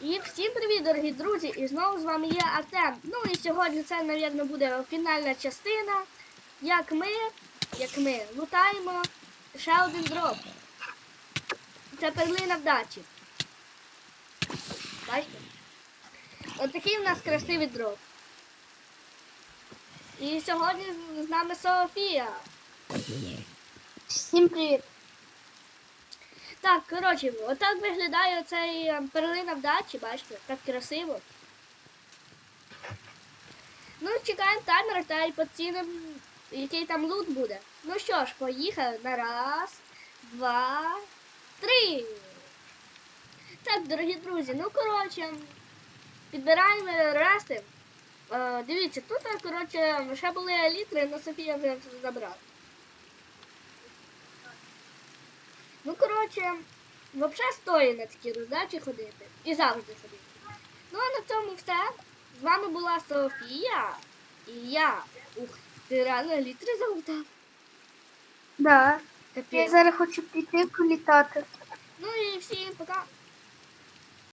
І всім привіт, дорогі друзі! І знову з вами я Артем. Ну і сьогодні це, мабуть, буде фінальна частина. Як ми, як ми лутаємо ще один дроп. Це перлина вдачі. Бачите? Ось такий у нас красивий дроп. І сьогодні з нами Софія. Всім привіт. Так, коротше, отак виглядає цей е, перлина вдачі, бачите, так красиво. Ну, чекаємо таймер та й поцінимо, який там лут буде. Ну що ж, поїхали на раз, два, три. Так, дорогі друзі, ну коротше, підбираємо рести. Е, дивіться, тут, е, коротше, ще були елітри, але Софія вже забрала. Ну, коротше, взагалі стоїть на такі роздачі ходити. І завжди ходити. Ну а на цьому все. З вами була Софія і я. Ух, ти реально літри золота. Да. Я зараз хочу піти політати. Ну і всім пока.